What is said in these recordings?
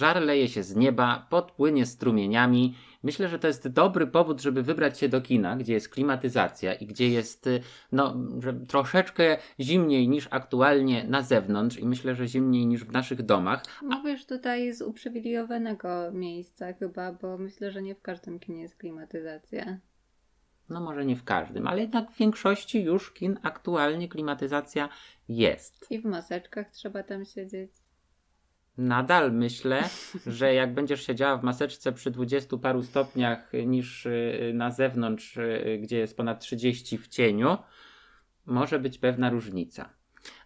Żar leje się z nieba, podpłynie strumieniami. Myślę, że to jest dobry powód, żeby wybrać się do kina, gdzie jest klimatyzacja i gdzie jest y, no, troszeczkę zimniej niż aktualnie na zewnątrz i myślę, że zimniej niż w naszych domach. Mówisz tutaj z uprzywilejowanego miejsca chyba, bo myślę, że nie w każdym kinie jest klimatyzacja. No może nie w każdym, ale jednak w większości już kin aktualnie klimatyzacja jest. I w maseczkach trzeba tam siedzieć. Nadal myślę, że jak będziesz siedziała w maseczce przy 20 paru stopniach niż y, na zewnątrz, y, gdzie jest ponad 30 w cieniu, może być pewna różnica.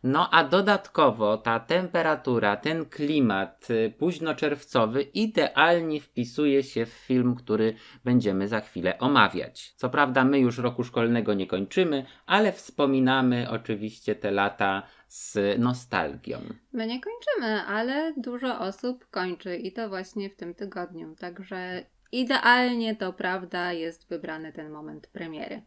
No a dodatkowo ta temperatura, ten klimat y, późnoczerwcowy idealnie wpisuje się w film, który będziemy za chwilę omawiać. Co prawda my już roku szkolnego nie kończymy, ale wspominamy oczywiście te lata z nostalgią. My nie kończymy, ale dużo osób kończy i to właśnie w tym tygodniu. Także idealnie to prawda jest wybrany ten moment premiery.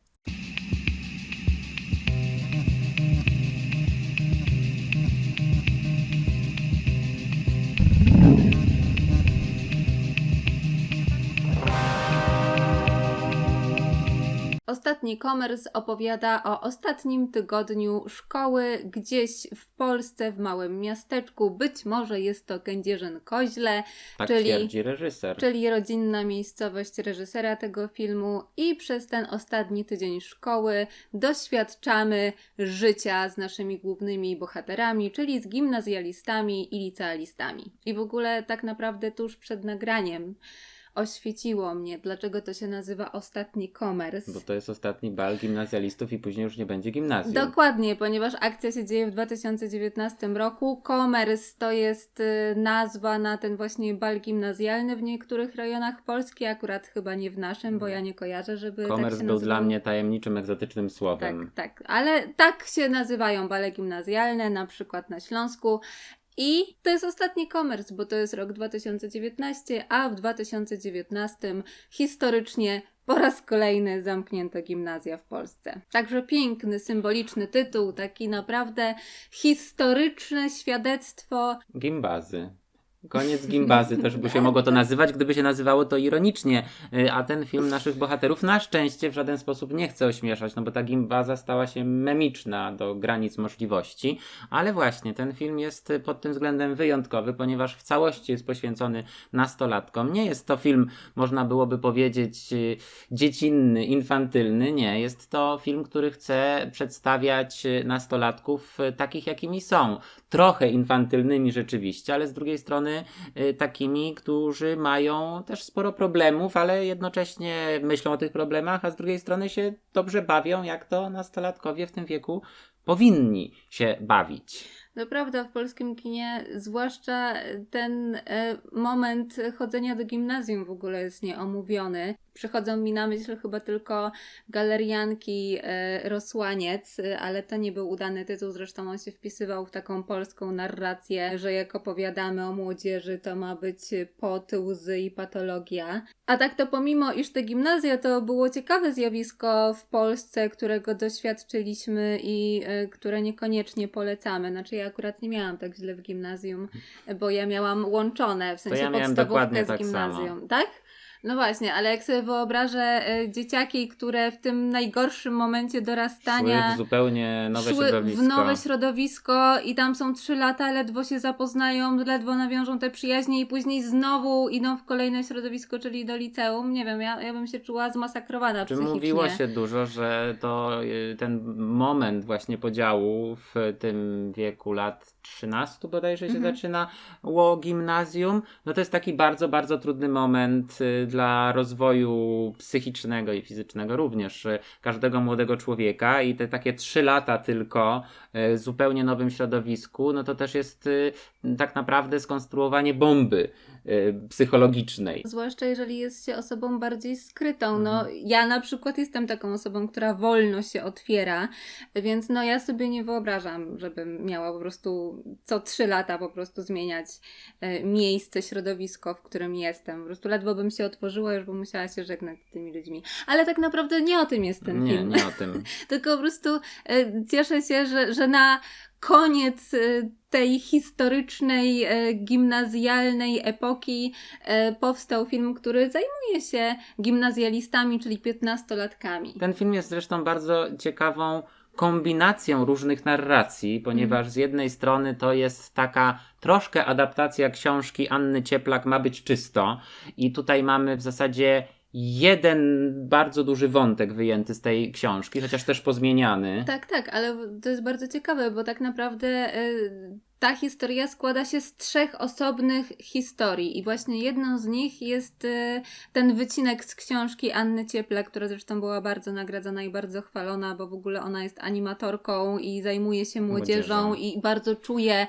Ostatni komers opowiada o ostatnim tygodniu szkoły gdzieś w Polsce, w małym miasteczku. Być może jest to Kędzierzyn-Koźle, Tak Czyli- twierdzi reżyser. czyli rodzinna miejscowość reżysera tego filmu. I przez ten ostatni tydzień szkoły doświadczamy życia z naszymi głównymi bohaterami, czyli z gimnazjalistami i licealistami. I w ogóle tak naprawdę tuż przed nagraniem oświeciło mnie, dlaczego to się nazywa ostatni komers. Bo to jest ostatni bal gimnazjalistów i później już nie będzie gimnazjum. Dokładnie, ponieważ akcja się dzieje w 2019 roku. Komers to jest y, nazwa na ten właśnie bal gimnazjalny w niektórych rejonach Polski, akurat chyba nie w naszym, bo ja nie kojarzę, żeby Komers tak był nazywał. dla mnie tajemniczym, egzotycznym Tak, słowem. tak, ale tak się nazywają bale gimnazjalne, na przykład na Śląsku. I to jest ostatni komers, bo to jest rok 2019, a w 2019 historycznie po raz kolejny zamknięto gimnazja w Polsce. Także piękny, symboliczny tytuł, taki naprawdę historyczne świadectwo Gimbazy. Koniec gimbazy też by się mogło to nazywać, gdyby się nazywało to ironicznie, Y, a ten film naszych bohaterów na szczęście w żaden sposób nie chce ośmieszać, no bo ta gimbaza stała się memiczna do granic możliwości, ale właśnie ten film jest pod tym względem wyjątkowy, ponieważ w całości jest poświęcony nastolatkom. Nie jest to film, można byłoby powiedzieć, y, dziecinny, infantylny, nie. Jest to film, który chce przedstawiać y, nastolatków takich, jakimi są trochę infantylnymi rzeczywiście, ale z drugiej strony y, takimi, którzy mają też sporo problemów, ale jednocześnie myślą o tych problemach, a z drugiej strony się dobrze bawią, jak to nastolatkowie w tym wieku powinni się bawić. To prawda, w polskim kinie, zwłaszcza ten e, moment chodzenia do gimnazjum w ogóle jest nieomówiony. Przychodzą mi na myśl chyba tylko galerianki e, Rosłaniec, e, ale to nie był udany tytuł, zresztą on się wpisywał w taką polską narrację, że jak opowiadamy o młodzieży, to ma być pot, łzy i patologia. A tak to pomimo, iż te gimnazja to było ciekawe zjawisko w Polsce, którego doświadczyliśmy i które niekoniecznie polecamy. Znaczy ja akurat nie miałam tak źle w gimnazjum, bo ja miałam łączone, w sensie ja miałem podstawówkę z tak gimnazjum. Tak? No właśnie, ale jak sobie wyobrażę e, dzieciaki, które w tym najgorszym momencie dorastania Szły w zupełnie nowe szły środowisko. w nowe środowisko i tam są trzy lata, ledwo się zapoznają, ledwo nawiążą te przyjaźnie i później znowu idą w kolejne środowisko, czyli do liceum. Nie wiem, ja, ja bym się czuła zmasakrowana Czy psychicznie. mówiło się dużo, że to y, ten moment właśnie podziału w tym wieku lat 13 bodajże się Mhm. zaczynało gimnazjum, no to jest taki bardzo, bardzo trudny moment y, dla rozwoju psychicznego i fizycznego również y, każdego młodego człowieka i te takie trzy lata tylko zupełnie nowym środowisku, no to też jest y, tak naprawdę skonstruowanie bomby y, psychologicznej. Zwłaszcza jeżeli jest się osobą bardziej skrytą. No, Mhm. ja na przykład jestem taką osobą, która wolno się otwiera, więc no ja sobie nie wyobrażam, żebym miała po prostu co trzy lata po prostu zmieniać e, miejsce, środowisko, w którym jestem. Po prostu ledwo bym się otworzyła, już bym musiała się żegnać z tymi ludźmi. Ale tak naprawdę nie o tym jest ten nie, film. nie o tym. Tylko po prostu e, cieszę się, że, że na koniec y, tej historycznej, e, gimnazjalnej epoki e, powstał film, który zajmuje się gimnazjalistami, czyli piętnastolatkami. Ten film jest zresztą bardzo ciekawą kombinacją różnych narracji, ponieważ z jednej strony to jest taka troszkę adaptacja książki Anny Cieplak Ma być czysto i tutaj mamy w zasadzie jeden bardzo duży wątek wyjęty z tej książki, chociaż też pozmieniany. Tak, tak, ale to jest bardzo ciekawe, bo tak naprawdę y, ta historia składa się z trzech osobnych historii i właśnie jedną z nich jest y, ten wycinek z książki Anny Cieple, która zresztą była bardzo nagradzana i bardzo chwalona, bo w ogóle ona jest animatorką i zajmuje się młodzieżą, Młodzieżą. i bardzo czuje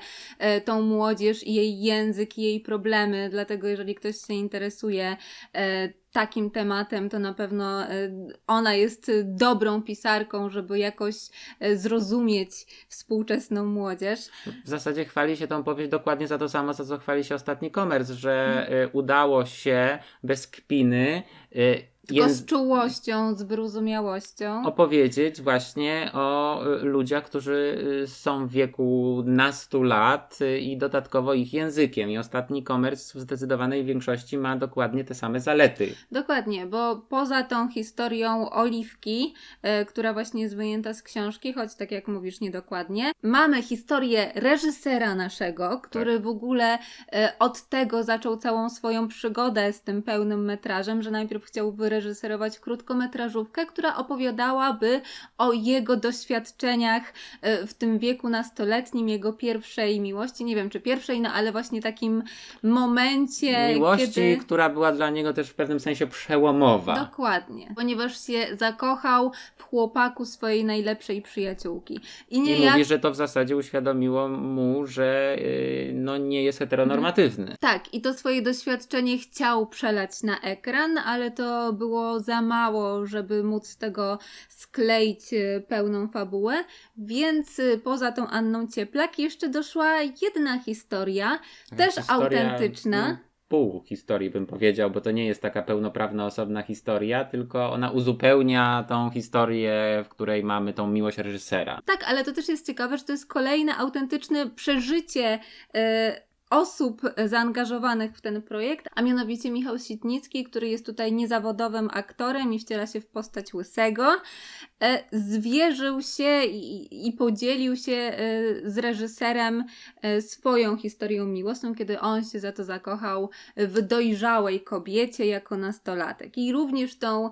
y, tą młodzież i jej język i jej problemy, dlatego jeżeli ktoś się interesuje takim tematem, to na pewno y, ona jest dobrą pisarką, żeby jakoś y, zrozumieć współczesną młodzież. W zasadzie chwali się tą powieść dokładnie za to samo, za co chwali się ostatni komers, że y, udało się bez kpiny Tylko z czułością, z wyrozumiałością. opowiedzieć właśnie o y, ludziach, którzy y, są w wieku nastu lat y, i dodatkowo ich językiem. I ostatni komers w zdecydowanej większości ma dokładnie te same zalety. Dokładnie, bo poza tą historią Oliwki, która właśnie jest wyjęta z książki, choć tak jak mówisz niedokładnie, mamy historię reżysera naszego, który w ogóle od tego zaczął całą swoją przygodę z tym pełnym metrażem, że najpierw chciał wyreżyserować krótkometrażówkę, która opowiadałaby o jego doświadczeniach e, w tym wieku nastoletnim, jego pierwszej miłości, nie wiem czy pierwszej, no ale właśnie takim momencie, Miłości, kiedy... która była dla niego też w pewnym sensie przełomowa. Dokładnie, ponieważ się zakochał w chłopaku swojej najlepszej przyjaciółki. I nie I jak... mówi, że to w zasadzie uświadomiło mu, że y, no, nie jest heteronormatywny. Tak, i to swoje doświadczenie chciał przelać na ekran, ale to było za mało, żeby móc z tego skleić e, pełną fabułę, więc e, poza tą Anną Cieplak jeszcze doszła jedna historia, też Historia, autentyczna. mm, Pół historii bym powiedział, bo to nie jest taka pełnoprawna, osobna historia, tylko ona uzupełnia tą historię, w której mamy tą miłość reżysera. Tak, ale to też jest ciekawe, że to jest kolejne autentyczne przeżycie e, osób zaangażowanych w ten projekt, a mianowicie Michał Sitnicki, który jest tutaj niezawodowym aktorem i wciela się w postać Łysego, e, zwierzył się i, podzielił się e, z reżyserem e, swoją historią miłosną, kiedy on się za to zakochał w dojrzałej kobiecie jako nastolatek. I również tą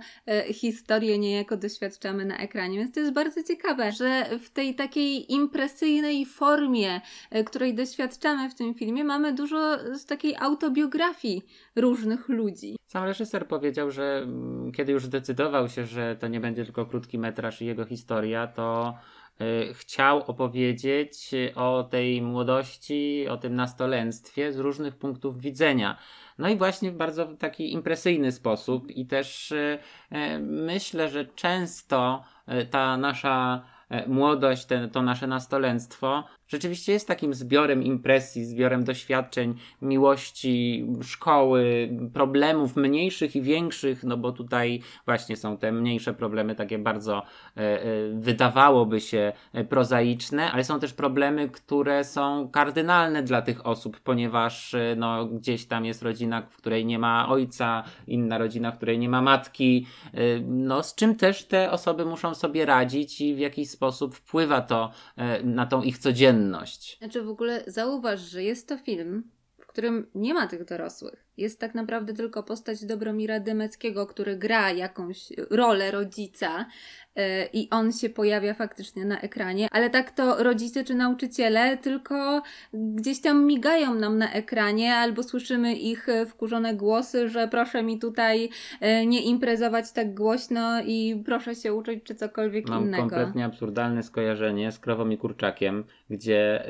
historię niejako doświadczamy na ekranie. Więc to jest bardzo ciekawe, że w tej takiej impresyjnej formie, której doświadczamy w tym filmie, mamy dużo z takiej autobiografii różnych ludzi. Sam reżyser powiedział, że mm, kiedy już zdecydował się, że to nie będzie tylko krótki metraż i jego historia, to y, chciał opowiedzieć y, o tej młodości, o tym nastolenstwie z różnych punktów widzenia. No i właśnie w bardzo taki impresyjny sposób i też y, myślę, że często ta nasza młodość, to nasze nastolenstwo rzeczywiście jest takim zbiorem impresji, zbiorem doświadczeń, miłości, szkoły, problemów mniejszych i większych, no bo tutaj właśnie są te mniejsze problemy takie bardzo e, e, wydawałoby się prozaiczne, ale są też problemy, które są kardynalne dla tych osób, ponieważ e, no, gdzieś tam jest rodzina, w której nie ma ojca, inna rodzina, w której nie ma matki, no z czym też te osoby muszą sobie radzić i w jakiś sposób wpływa to na tą ich codzienność. Znaczy w ogóle zauważ, że jest to film, w którym nie ma tych dorosłych. Jest tak naprawdę tylko postać Dobromira Dymeckiego, który gra jakąś rolę rodzica yy, i on się pojawia faktycznie na ekranie, ale tak to rodzice czy nauczyciele tylko gdzieś tam migają nam na ekranie albo słyszymy ich e, wkurzone głosy, że proszę mi tutaj e, nie imprezować tak głośno i proszę się uczyć czy cokolwiek Mam innego. kompletnie absurdalne skojarzenie z krową i kurczakiem, gdzie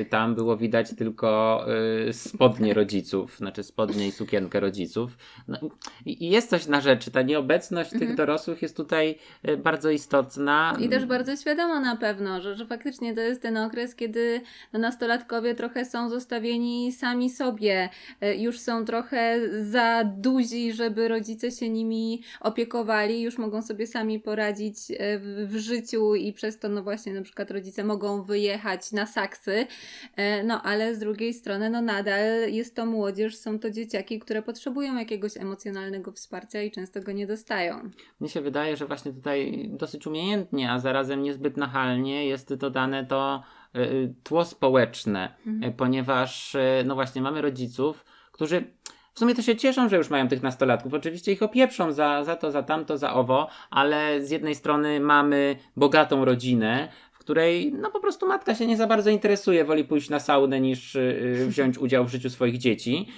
y, tam było widać tylko y, spodnie rodziców, znaczy spodnie i sukienkę rodziców. No, jest coś na rzeczy, ta nieobecność tych Mhm. dorosłych jest tutaj e, bardzo istotna. I też bardzo świadoma na pewno, że, że faktycznie to jest ten okres, kiedy no, nastolatkowie trochę są zostawieni sami sobie, e, już są trochę za duzi, żeby rodzice się nimi opiekowali, już mogą sobie sami poradzić e, w, w życiu i przez to no właśnie na przykład rodzice mogą wyjechać na saksy, no ale z drugiej strony no nadal jest to młodzież, są to dzieciaki, które potrzebują jakiegoś emocjonalnego wsparcia i często go nie dostają. Mnie się wydaje, że właśnie tutaj dosyć umiejętnie, a zarazem niezbyt nachalnie jest dodane to y, y, tło społeczne, Mhm. y, ponieważ no właśnie mamy rodziców, którzy w sumie to się cieszą, że już mają tych nastolatków. Oczywiście ich opieprzą za, za to, za tamto, za owo, ale z jednej strony mamy bogatą rodzinę, której no po prostu matka się nie za bardzo interesuje, woli pójść na saunę niż y, y, wziąć udział w życiu swoich dzieci.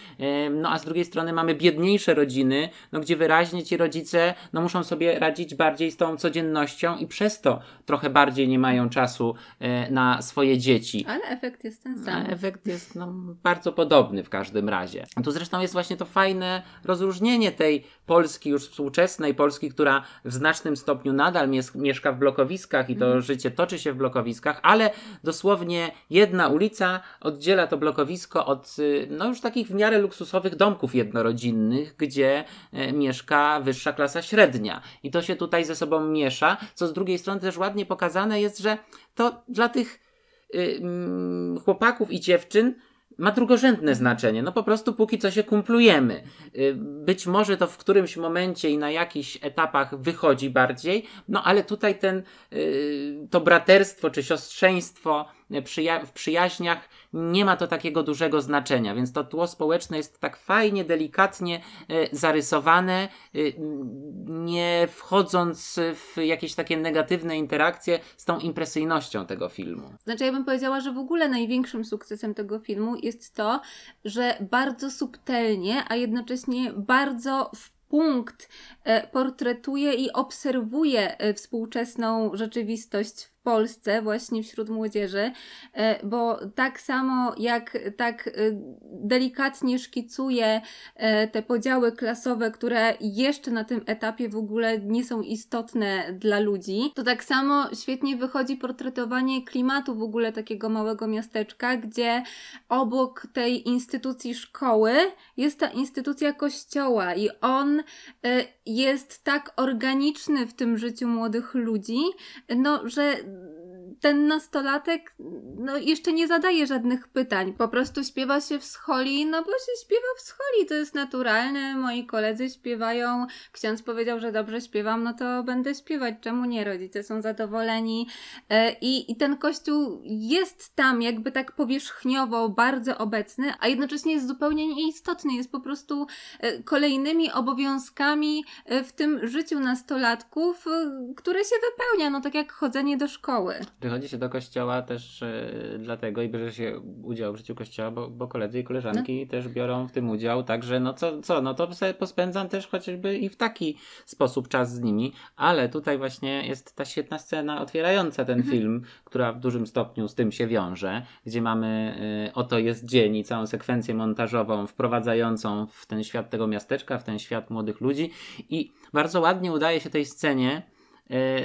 No a z drugiej strony mamy biedniejsze rodziny, no gdzie wyraźnie ci rodzice no muszą sobie radzić bardziej z tą codziennością i przez to trochę bardziej nie mają czasu e, na swoje dzieci. Ale efekt jest ten A sam. efekt jest no, bardzo podobny w każdym razie. A tu zresztą jest właśnie to fajne rozróżnienie tej Polski już współczesnej, Polski, która w znacznym stopniu nadal mies- mieszka w blokowiskach i to Mhm. życie toczy się w blokowiskach, ale dosłownie jedna ulica oddziela to blokowisko od y, no już takich w miarę luksusowych domków jednorodzinnych, gdzie e, mieszka wyższa klasa średnia. I to się tutaj ze sobą miesza, co z drugiej strony też ładnie pokazane jest, że to dla tych y, mm, chłopaków i dziewczyn ma drugorzędne znaczenie. No po prostu póki co się kumplujemy. Y, Być może to w którymś momencie i na jakichś etapach wychodzi bardziej, no ale tutaj ten, y, to braterstwo czy siostrzeństwo przyja- w przyjaźniach nie ma to takiego dużego znaczenia, więc to tło społeczne jest tak fajnie, delikatnie y, zarysowane, y, nie wchodząc w jakieś takie negatywne interakcje z tą impresyjnością tego filmu. Znaczy, ja bym powiedziała, że w ogóle największym sukcesem tego filmu jest to, że bardzo subtelnie, a jednocześnie bardzo w punkt e, portretuje i obserwuje e, współczesną rzeczywistość Polsce, właśnie wśród młodzieży, e, bo tak samo jak tak e, delikatnie szkicuje te podziały klasowe, które jeszcze na tym etapie w ogóle nie są istotne dla ludzi, to tak samo świetnie wychodzi portretowanie klimatu w ogóle takiego małego miasteczka, gdzie obok tej instytucji szkoły jest ta instytucja kościoła i on e, jest tak organiczny w tym życiu młodych ludzi, no, że ten nastolatek no, jeszcze nie zadaje żadnych pytań. Po prostu śpiewa się w scholi, no bo się śpiewa w scholi, to jest naturalne. Moi koledzy śpiewają, ksiądz powiedział, że dobrze śpiewam, no to będę śpiewać. Czemu nie? Rodzice są zadowoleni. E, I, I ten kościół jest tam jakby tak powierzchniowo bardzo obecny, a jednocześnie jest zupełnie nieistotny. Jest po prostu e, kolejnymi obowiązkami e, w tym życiu nastolatków, które się wypełnia, no tak jak chodzenie do szkoły. Przychodzi się do kościoła też e, dlatego i bierze się udział w życiu kościoła, bo, bo koledzy i koleżanki też biorą w tym udział, także no co, co, no to sobie pospędzam też chociażby i w taki sposób czas z nimi, ale tutaj właśnie jest ta świetna scena otwierająca ten Mhm. film, która w dużym stopniu z tym się wiąże, gdzie mamy e, oto jest dzień i całą sekwencję montażową wprowadzającą w ten świat tego miasteczka, w ten świat młodych ludzi i bardzo ładnie udaje się tej scenie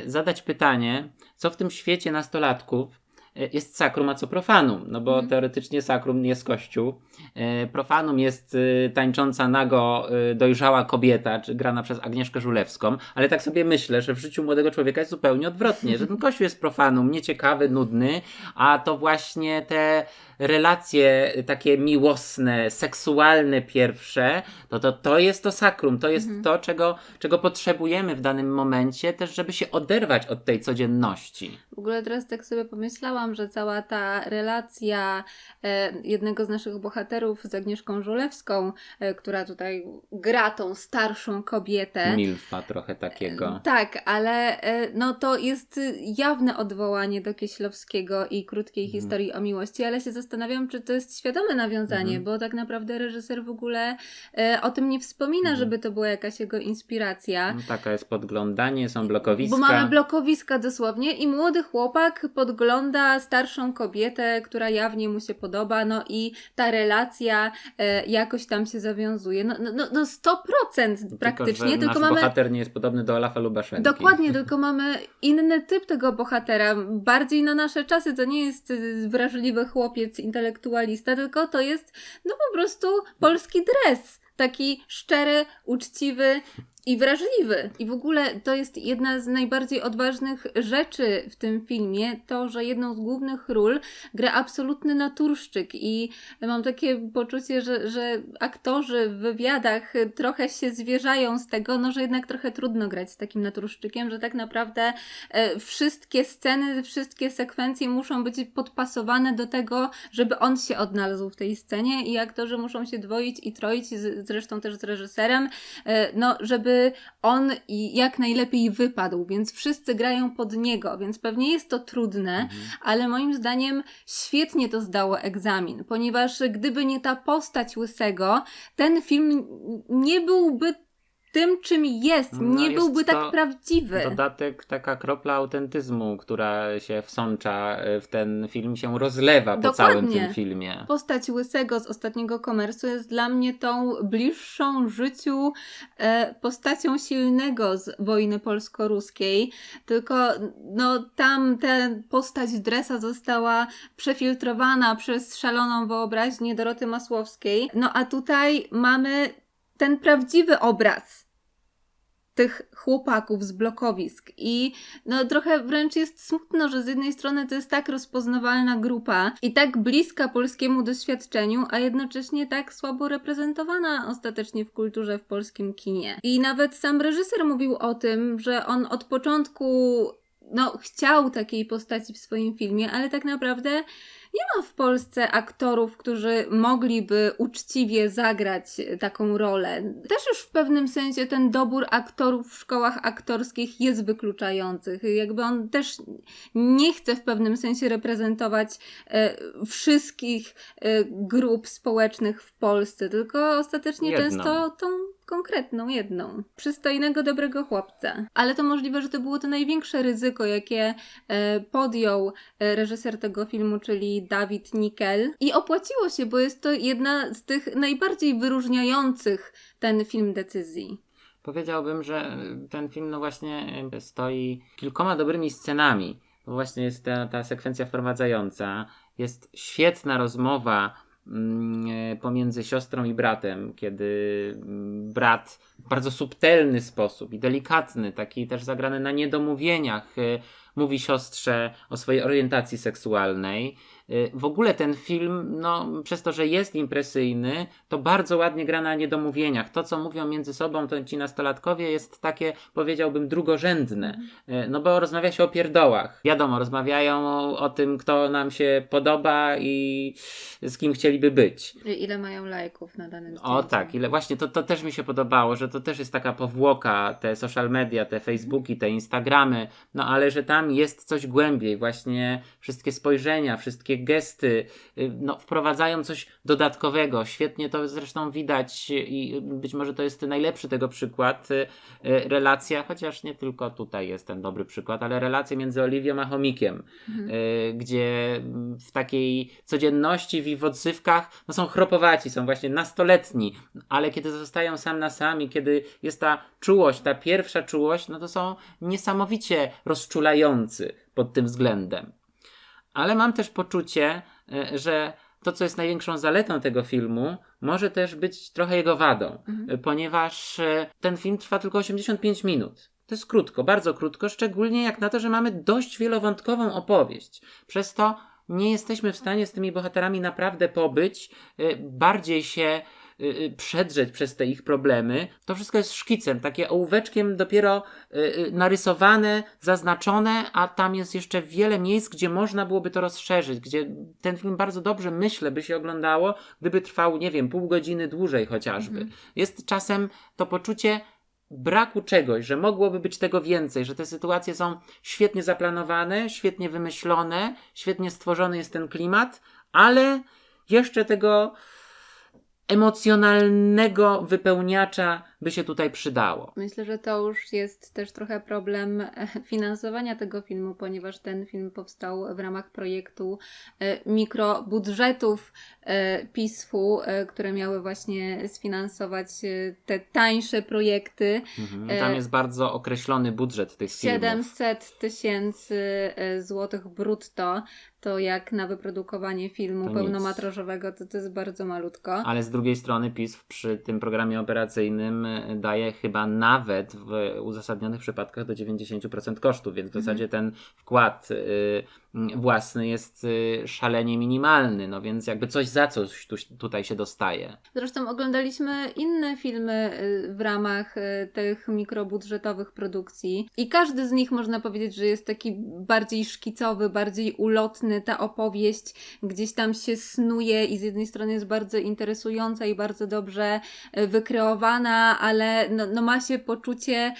zadać pytanie, co w tym świecie nastolatków e, jest sakrum, a co profanum. No bo Mhm. teoretycznie sakrum jest kościół. E, Profanum jest e, tańcząca nago e, dojrzała kobieta, czy grana przez Agnieszkę Żulewską, ale tak sobie myślę, że w życiu młodego człowieka jest zupełnie odwrotnie, że ten kościół jest profanum, nieciekawy, nudny, a to właśnie te relacje takie miłosne, seksualne pierwsze, to, to, to jest to sakrum, to jest Mhm. to, czego, czego potrzebujemy w danym momencie, też żeby się oderwać od tej codzienności. W ogóle teraz tak sobie pomyślałam, że cała ta relacja e, jednego z naszych bohaterów z Agnieszką Żulewską, e, która tutaj gra tą starszą kobietę. Milfa trochę takiego. Tak, ale e, no to jest jawne odwołanie do Kieślowskiego i krótkiej Mhm. historii o miłości, ale się zastanawiam, czy to jest świadome nawiązanie, Mhm. bo tak naprawdę reżyser w ogóle e, o tym nie wspomina, Mhm. żeby to była jakaś jego inspiracja. No, taka jest podglądanie, są blokowiska. Bo mamy blokowiska dosłownie i młody chłopak podgląda starszą kobietę, która jawnie mu się podoba, no i ta relacja e, jakoś tam się zawiązuje. No, no, no, no 100% praktycznie, tylko, tylko mamy... bohater nie jest podobny do Olafa Lubaszenki. Dokładnie, tylko mamy inny typ tego bohatera, bardziej na nasze czasy. To nie jest y, wrażliwy chłopiec, intelektualista, tylko to jest no po prostu polski dres. Taki szczery, uczciwy i wrażliwy. I w ogóle to jest jedna z najbardziej odważnych rzeczy w tym filmie, to, że jedną z głównych ról gra absolutny naturszczyk i mam takie poczucie, że, że aktorzy w wywiadach trochę się zwierzają z tego, no, że jednak trochę trudno grać z takim naturszczykiem, że tak naprawdę e, wszystkie sceny, wszystkie sekwencje muszą być podpasowane do tego, żeby on się odnalazł w tej scenie i aktorzy muszą się dwoić i troić, zresztą też z reżyserem, e, no, żeby on i jak najlepiej wypadł, więc wszyscy grają pod niego, więc pewnie jest to trudne, Mhm. ale moim zdaniem świetnie to zdało egzamin, ponieważ gdyby nie ta postać Łysego, ten film nie byłby tym, czym jest, No, nie jest byłby tak prawdziwy. Dodatek, taka kropla autentyzmu, która się wsącza e, w ten film, się rozlewa po całym tym filmie. Postać Łysego z ostatniego komersu jest dla mnie tą bliższą życiu e, postacią silnego z wojny polsko-ruskiej. Tylko no, tam ta postać Dresa została przefiltrowana przez szaloną wyobraźnię Doroty Masłowskiej. No a tutaj mamy ten prawdziwy obraz tych chłopaków z blokowisk i no trochę wręcz jest smutno, że z jednej strony to jest tak rozpoznawalna grupa i tak bliska polskiemu doświadczeniu, a jednocześnie tak słabo reprezentowana ostatecznie w kulturze w polskim kinie. I nawet sam reżyser mówił o tym, że on od początku no chciał takiej postaci w swoim filmie, ale tak naprawdę nie ma w Polsce aktorów, którzy mogliby uczciwie zagrać taką rolę. Też już w pewnym sensie ten dobór aktorów w szkołach aktorskich jest wykluczających. Jakby on też nie chce w pewnym sensie reprezentować e, wszystkich e, grup społecznych w Polsce, tylko ostatecznie Jedną. często tą konkretną, jedną. Przystojnego, dobrego chłopca. Ale to możliwe, że to było to największe ryzyko, jakie e, podjął e, reżyser tego filmu, czyli Dawid Nikel. I opłaciło się, bo jest to jedna z tych najbardziej wyróżniających ten film decyzji. Powiedziałbym, że ten film no właśnie stoi kilkoma dobrymi scenami. Bo właśnie jest ta, ta sekwencja wprowadzająca. Jest świetna rozmowa e, pomiędzy siostrą i bratem, kiedy mm, brat w bardzo subtelny sposób i delikatny, taki też zagrany na niedomówieniach, e, mówi siostrze o swojej orientacji seksualnej. Y, W ogóle ten film, no, przez to, że jest impresyjny, to bardzo ładnie gra na niedomówieniach. To, co mówią między sobą to ci nastolatkowie, jest takie, powiedziałbym, drugorzędne. Y, No bo rozmawia się o pierdołach. Wiadomo, rozmawiają o, o tym, kto nam się podoba i z kim chcieliby być. Ile mają lajków na danym zdjęciu? O tak, ile właśnie to, to też mi się podobało, że to też jest taka powłoka, te social media, te Facebooki, te Instagramy, no ale że tam jest coś głębiej, właśnie wszystkie spojrzenia, wszystkie gesty, y, no wprowadzają coś dodatkowego. Świetnie to zresztą widać i być może to jest najlepszy tego przykład, y, y, relacja, chociaż nie tylko tutaj jest ten dobry przykład, ale relacja między Oliwią a Chomikiem, Mhm. gdzie w takiej codzienności, w ich odzywkach, no są chropowaci, są właśnie nastoletni, ale kiedy zostają sam na sam i kiedy jest ta czułość, ta pierwsza czułość, no to są niesamowicie pod tym względem. Ale mam też poczucie, y, że to, co jest największą zaletą tego filmu, może też być trochę jego wadą, Mhm. y, ponieważ y, ten film trwa tylko 85 minut. To jest krótko, bardzo krótko, szczególnie jak na to, że mamy dość wielowątkową opowieść. Przez to nie jesteśmy w stanie z tymi bohaterami naprawdę pobyć, bardziej się przedrzeć przez te ich problemy. To wszystko jest szkicem, takie ołóweczkiem dopiero y, y, narysowane, zaznaczone, a tam jest jeszcze wiele miejsc, gdzie można byłoby to rozszerzyć, gdzie ten film bardzo dobrze, myślę, by się oglądało, gdyby trwał, nie wiem, pół godziny dłużej chociażby. Mhm. Jest czasem to poczucie braku czegoś, że mogłoby być tego więcej, że te sytuacje są świetnie zaplanowane, świetnie wymyślone, świetnie stworzony jest ten klimat, ale jeszcze tego emocjonalnego wypełniacza by się tutaj przydało. Myślę, że to już jest też trochę problem e, finansowania tego filmu, ponieważ ten film powstał w ramach projektu e, mikrobudżetów e, PISF-u, które miały właśnie sfinansować te tańsze projekty. Mhm. Tam jest bardzo określony budżet tych filmów. 700 tysięcy złotych brutto, to jak na wyprodukowanie filmu To pełnometrażowego, to to jest bardzo malutko. Ale z drugiej strony PiS przy tym programie operacyjnym daje chyba nawet w uzasadnionych przypadkach do 90% kosztów, więc w Mhm. zasadzie ten wkład y, własny jest y, szalenie minimalny, no więc jakby coś za coś tu, tutaj się dostaje. Zresztą oglądaliśmy inne filmy y, w ramach y, tych mikrobudżetowych produkcji i każdy z nich można powiedzieć, że jest taki bardziej szkicowy, bardziej ulotny. Ta opowieść gdzieś tam się snuje i z jednej strony jest bardzo interesująca i bardzo dobrze wykreowana, ale no, no ma się poczucie,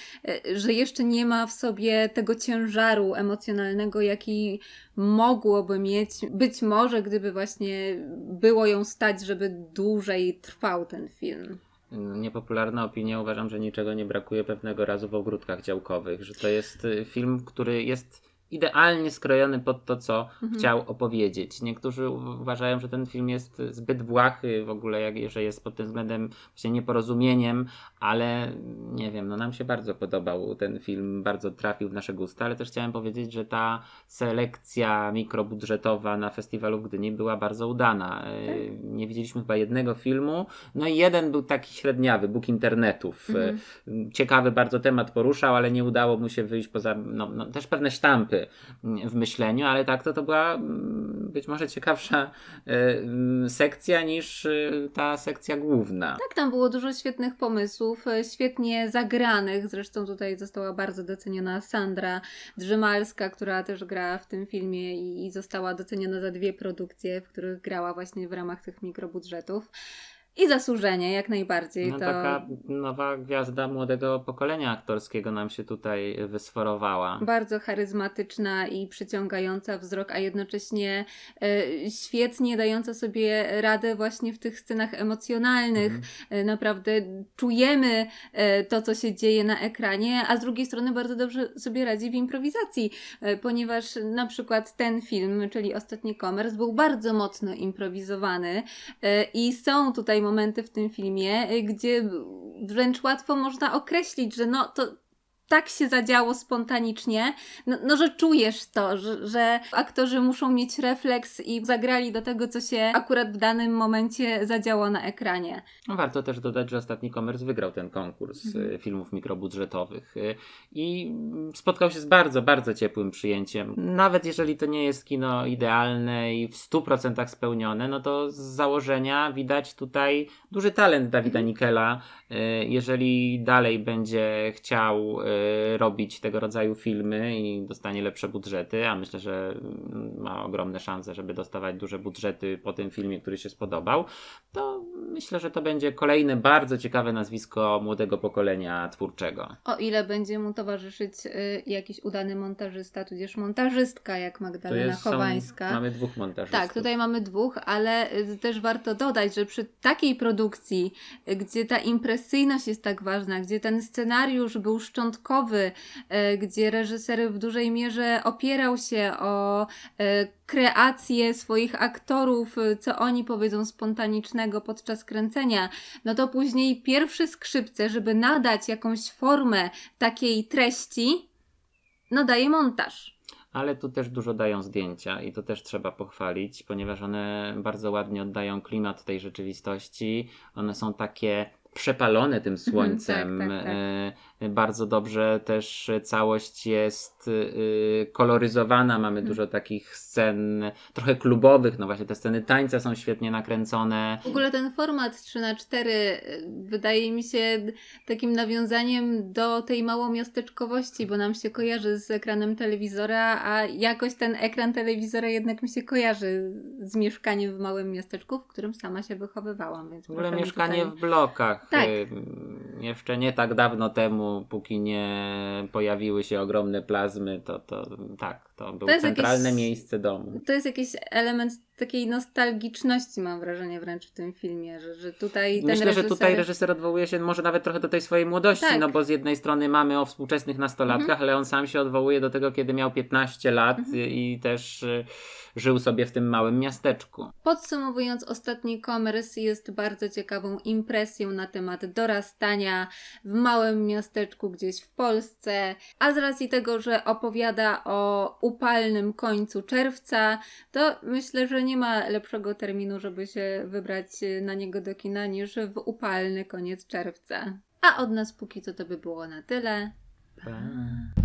że jeszcze nie ma w sobie tego ciężaru emocjonalnego, jaki mogłoby mieć, być może gdyby właśnie było ją stać, żeby dłużej trwał ten film. Niepopularna opinia, uważam, że niczego nie brakuje pewnego razu w ogródkach działkowych, że to jest y, film, który jest idealnie skrojony pod to, co Mhm. chciał opowiedzieć. Niektórzy uważają, że ten film jest zbyt błahy w ogóle, jak, że jest pod tym względem właśnie nieporozumieniem, ale nie wiem, no nam się bardzo podobał ten film, bardzo trafił w nasze gusta, ale też chciałem powiedzieć, że ta selekcja mikrobudżetowa na festiwalu w Gdyni była bardzo udana. Y, Nie widzieliśmy chyba jednego filmu, no i jeden był taki średniawy, Bóg internetów. Mhm. Y, Ciekawy bardzo temat poruszał, ale nie udało mu się wyjść poza, no, no też pewne sztampy w myśleniu, ale tak to to była mm, być może ciekawsza y, mm, sekcja niż y, ta sekcja główna. Tak, tam było dużo świetnych pomysłów, świetnie zagranych. Zresztą tutaj została bardzo doceniona Sandra Drzymalska, która też grała w tym filmie i została doceniona za dwie produkcje, w których grała właśnie w ramach tych mikrobudżetów. I zasłużenie, jak najbardziej. No, to... Taka nowa gwiazda młodego pokolenia aktorskiego nam się tutaj wysforowała. Bardzo charyzmatyczna i przyciągająca wzrok, a jednocześnie e, świetnie dająca sobie radę właśnie w tych scenach emocjonalnych. Mhm. E, naprawdę czujemy e, to, co się dzieje na ekranie, a z drugiej strony bardzo dobrze sobie radzi w improwizacji, e, ponieważ na przykład ten film, czyli Ostatni Komers, był bardzo mocno improwizowany e, i są tutaj momenty w tym filmie, e, gdzie wręcz łatwo można określić, że no to tak się zadziało spontanicznie, no, no że czujesz to, że, że aktorzy muszą mieć refleks i zagrali do tego, co się akurat w danym momencie zadziało na ekranie. Warto też dodać, że ostatni Commerce wygrał ten konkurs Mhm. y, filmów mikrobudżetowych y, i spotkał się z bardzo, bardzo ciepłym przyjęciem. Nawet jeżeli to nie jest kino idealne i w 100% spełnione, no to z założenia widać tutaj duży talent Dawida Mhm. Nikela. Y, Jeżeli dalej będzie chciał robić tego rodzaju filmy i dostanie lepsze budżety, a myślę, że ma ogromne szanse, żeby dostawać duże budżety po tym filmie, który się spodobał, to myślę, że to będzie kolejne bardzo ciekawe nazwisko młodego pokolenia twórczego. O ile będzie mu towarzyszyć y, jakiś udany montażysta, tudzież montażystka, jak Magdalena jest, są, Chowańska. mamy dwóch montażystów. Tak, tutaj mamy dwóch, ale y, też warto dodać, że przy takiej produkcji, y, gdzie ta impresyjność jest tak ważna, gdzie ten scenariusz był szczątkowy, y, gdzie reżyser w dużej mierze opierał się o y, kreację swoich aktorów, y, co oni powiedzą spontanicznego podczas kręcenia, no to później pierwsze skrzypce, żeby nadać jakąś formę takiej treści, no daje montaż. Ale tu też dużo dają zdjęcia i to też trzeba pochwalić, ponieważ one bardzo ładnie oddają klimat tej rzeczywistości. One są takie przepalone tym słońcem. tak, tak, tak. Bardzo dobrze też całość jest e, koloryzowana. Mamy Mhm. dużo takich scen trochę klubowych. No właśnie te sceny tańca są świetnie nakręcone. W ogóle ten format 3 na 4 wydaje mi się takim nawiązaniem do tej małomiasteczkowości, bo nam się kojarzy z ekranem telewizora, a jakoś ten ekran telewizora jednak mi się kojarzy z mieszkaniem w małym miasteczku, w którym sama się wychowywałam. Więc W ogóle mieszkanie tutaj... w blokach. Tak. y, jeszcze nie tak dawno temu, póki nie pojawiły się ogromne plazmy, to, to tak, to było centralne jakieś- miejsce domu. To jest jakiś element takiej nostalgiczności, mam wrażenie, wręcz w tym filmie, że, że tutaj ten Myślę, reżyser... że tutaj reżyser odwołuje się może nawet trochę do tej swojej młodości, Tak. no bo z jednej strony mamy o współczesnych nastolatkach, ale on sam się odwołuje do tego, kiedy miał 15 lat Mhm. i też y, żył sobie w tym małym miasteczku. Podsumowując, ostatni komers jest bardzo ciekawą impresją na temat dorastania w małym miasteczku gdzieś w Polsce, a z racji tego, że opowiada o upalnym końcu czerwca, to myślę, że nie ma lepszego terminu, żeby się wybrać na niego do kina niż w upalny koniec czerwca. A od nas póki co to by było na tyle. Pa.